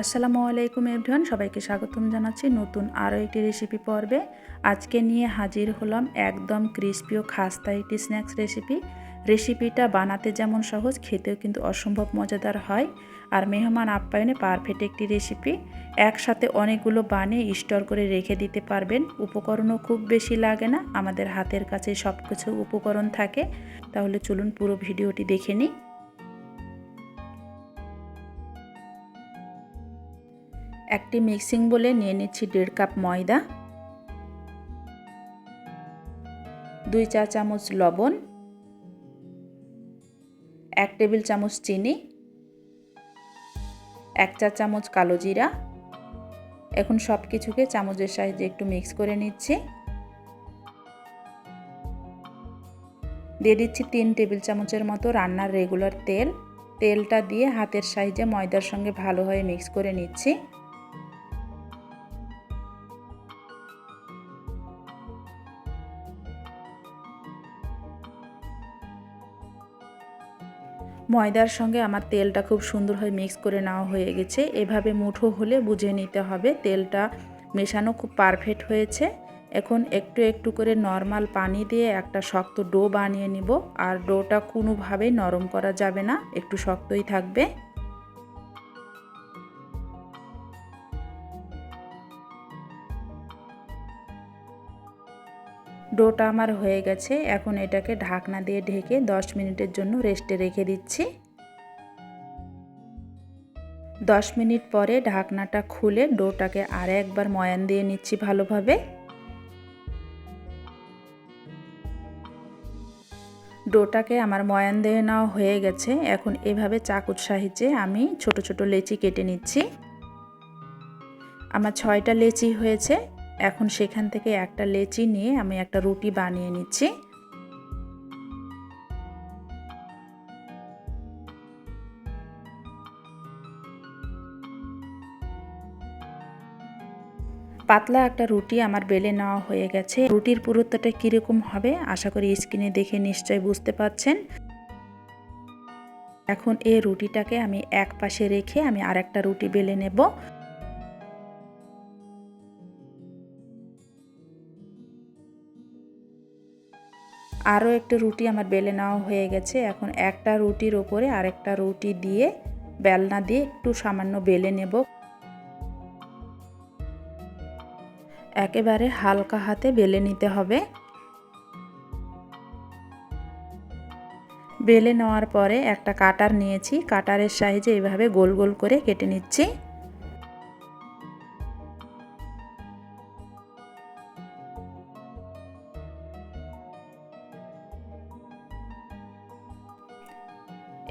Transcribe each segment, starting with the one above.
আসসালামু আলাইকুম এভরিওয়ান, সবাইকে স্বাগতম জানাচ্ছি নতুন আরও একটি রেসিপি পর্বে। আজকে নিয়ে হাজির হলাম একদম ক্রিস্পি ও খাস্তা একটি স্ন্যাক্স রেসিপি। রেসিপিটা বানাতে যেমন সহজ, খেতেও কিন্তু অসম্ভব মজাদার হয়। আর মেহমান আপ্যায়নে পারফেক্ট একটি রেসিপি। একসাথে অনেকগুলো বানিয়ে স্টোর করে রেখে দিতে পারবেন। উপকরণও খুব বেশি লাগে না, আমাদের হাতের কাছে সব কিছু উপকরণ থাকে। তাহলে চলুন পুরো ভিডিওটি দেখে নিই। একটি মিক্সিং বলে নিয়ে নিচ্ছি দেড় কাপ ময়দা, দুই চা চামচ লবণ, এক টেবিল চামচ চিনি, এক চা চামচ কালো জিরা। এখন সব কিছুকে চামচের সাহায্যে একটু মিক্স করে নিচ্ছি। দিয়ে দিচ্ছি তিন টেবিল চামচের মতো রান্নার রেগুলার তেল। তেলটা দিয়ে হাতের সাহায্যে ময়দার সঙ্গে ভালোভাবে মিক্স করে নিচ্ছি। ময়দার সঙ্গে আমার তেলটা খুব সুন্দরভাবে মিক্স করে নেওয়া হয়ে গেছে। এভাবে মুঠো হলে বুঝে নিতে হবে, তেলটা মেশানো খুব পারফেক্ট হয়েছে। এখন একটু একটু করে নর্মাল পানি দিয়ে একটা শক্ত ডো বানিয়ে নিব। আর ডোটা কোনোভাবেই নরম করা যাবে না, একটু শক্তই থাকবে। ডোটা আমার হয়ে গেছে। এখন এটাকে ঢাকনা দিয়ে ঢেকে 10 মিনিটের জন্য রেস্টে রেখে দিচ্ছি। 10 মিনিট পরে ঢাকনাটা খুলে ডোটাকে আর একবার ময়ান দিয়ে নিচ্ছি ভালোভাবে। ডোটাকে আমার ময়ান দিয়ে নেওয়া হয়ে গেছে। এখন এভাবে চাকুর সাহায্যে আমি ছোট ছোট লেচি কেটে নিচ্ছি। আমার ছয়টা লেচি হয়েছে। এখন সেখান থেকে একটা লেচি নিয়ে আমি একটা রুটি বানিয়ে নিচ্ছি। পাতলা একটা রুটি আমার বেলে নেওয়া হয়ে গেছে। রুটির পুরুত্বটা কীরকম হবে আশা করি স্ক্রিনে দেখে নিশ্চয় বুঝতে পাচ্ছেন এখন এই রুটিটাকে আমি এক পাশে রেখে আমি আর একটা রুটি বেলে নেব। আরও একটা রুটি আমার বেলে নেওয়া হয়ে গেছে। এখন একটা রুটির ওপরে আরেকটা রুটি দিয়ে বেলনা দিয়ে একটু সামান্য বেলে নেব। একেবারে হালকা হাতে বেলে নিতে হবে। বেলে নেওয়ার পরে একটা কাটার নিয়েছি। কাটারের সাইজে এইভাবে গোল গোল করে কেটে নিচ্ছি।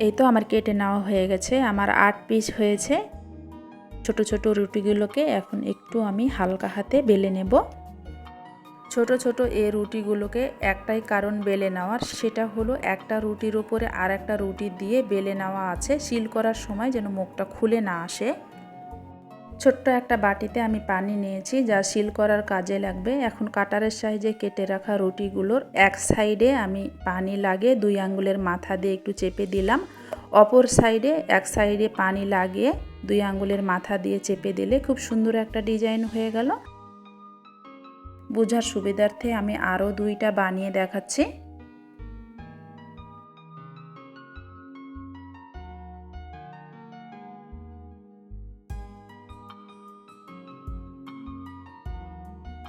এই তো আমার কেটে নেওয়া হয়ে গেছে। আমার আট পিস হয়েছে। ছোট ছোট রুটিগুলোকে এখন একটু আমি হালকা হাতে বেলে নেব। ছোট ছোট এ রুটিগুলোকে একটাই কারণ বেলে নেওয়ার, সেটা হলো একটা রুটির ওপরে আর একটা রুটি দিয়ে বেলে নেওয়া আছে। সিল করার সময় যেন মুখটা খুলে না আসে। ছোট্ট একটা বাটিতে আমি পানি নিয়েছি, যা সিল করার কাজে লাগবে। এখন কাটারের সাহায্যে কেটে রাখা রুটিগুলোর এক সাইডে আমি পানি লাগে দুই আঙ্গুলের মাথা দিয়ে একটু চেপে দিলাম। অপর সাইডে এক সাইডে পানি লাগিয়ে দুই আঙ্গুলের মাথা দিয়ে চেপে দিলে খুব সুন্দর একটা ডিজাইন হয়ে গেল। বোঝার সুবিধার্থে আমি আরও দুইটা বানিয়ে দেখাচ্ছি।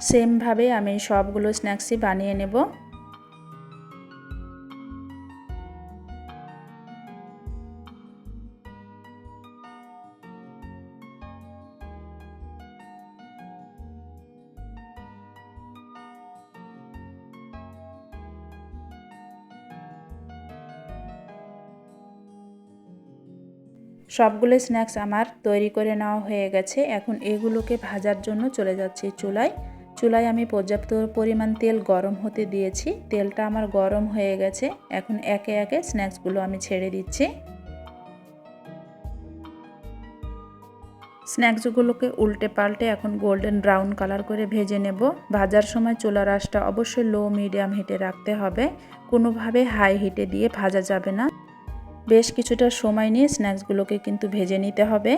সেমভাবে আমি সবগুলো স্ন্যাক্সই বানিয়ে নেব। সবগুলো স্ন্যাক্স আমার তৈরি করে নেওয়া হয়ে গেছে। এখন এগুলোকে ভাজার জন্য চলে যাচ্ছি চুলায়। চুলায় আমি পর্যাপ্ত পরিমাণ তেল গরম হতে দিয়েছি। তেলটা আমার গরম হয়ে গেছে। এখন একে একে স্ন্যাক্সগুলো আমি ছেড়ে দিচ্ছি। স্ন্যাক্সগুলোকে উল্টে পাল্টে এখন গোল্ডেন ব্রাউন কালার করে ভেজে নেব। ভাজার সময় চুলার আঁচটা অবশ্যই লো, মিডিয়াম হিটে রাখতে হবে। কোনোভাবে হাই হিটে দিয়ে ভাজা যাবে না। বেশ কিছুটা সময় নিয়ে স্ন্যাক্সগুলোকে কিন্তু ভেজে নিতে হবে।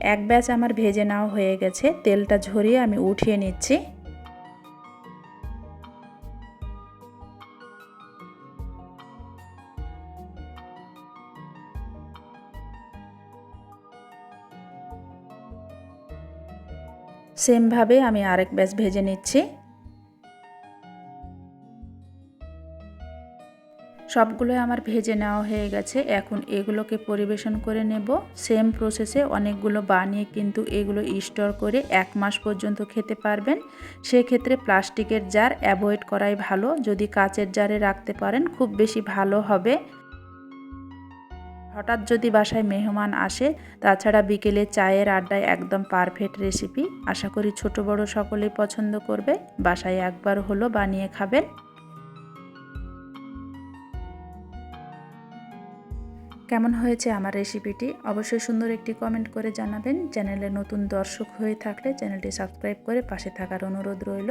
এক ব্যাচ আমার ভেজে নেওয়া হয়ে গেছে, তেলটা ঝরিয়ে আমি উঠিয়ে নিচ্ছি। সেমভাবে আমি আরেক ব্যাচ ভেজে নিচ্ছি। সবগুলো আমার ভেজে নেওয়া হয়ে গেছে। এখন এগুলোকে পরিবেশন করে নেব। সেম প্রসেসে অনেকগুলো বানিয়ে কিন্তু এগুলো স্টোর করে এক মাস পর্যন্ত খেতে পারবেন। সেক্ষেত্রে প্লাস্টিকের জার অ্যাভয়েড করাই ভালো। যদি কাচের জারে রাখতে পারেন, খুব বেশি ভালো হবে। হঠাৎ যদি বাসায় মেহমান আসে, তাছাড়া বিকেলে চায়ের আড্ডায় একদম পারফেক্ট রেসিপি আশা করি ছোট বড় সকলেই পছন্দ করবে। বাসায় একবার হলো বানিয়ে খাবেন। কেমন হয়েছে আমার রেসিপিটি অবশ্যই সুন্দর একটি কমেন্ট করে জানাবেন। চ্যানেলে নতুন দর্শক হয়ে থাকলে চ্যানেলটি সাবস্ক্রাইব করে পাশে থাকার অনুরোধ রইল।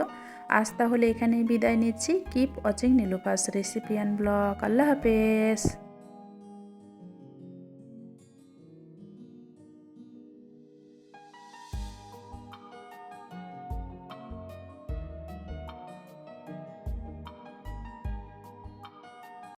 আজ তাহলে এখানেই বিদায় নিচ্ছি। Keep watching Nilufa's recipe and blog আল্লাহ হাফেজ।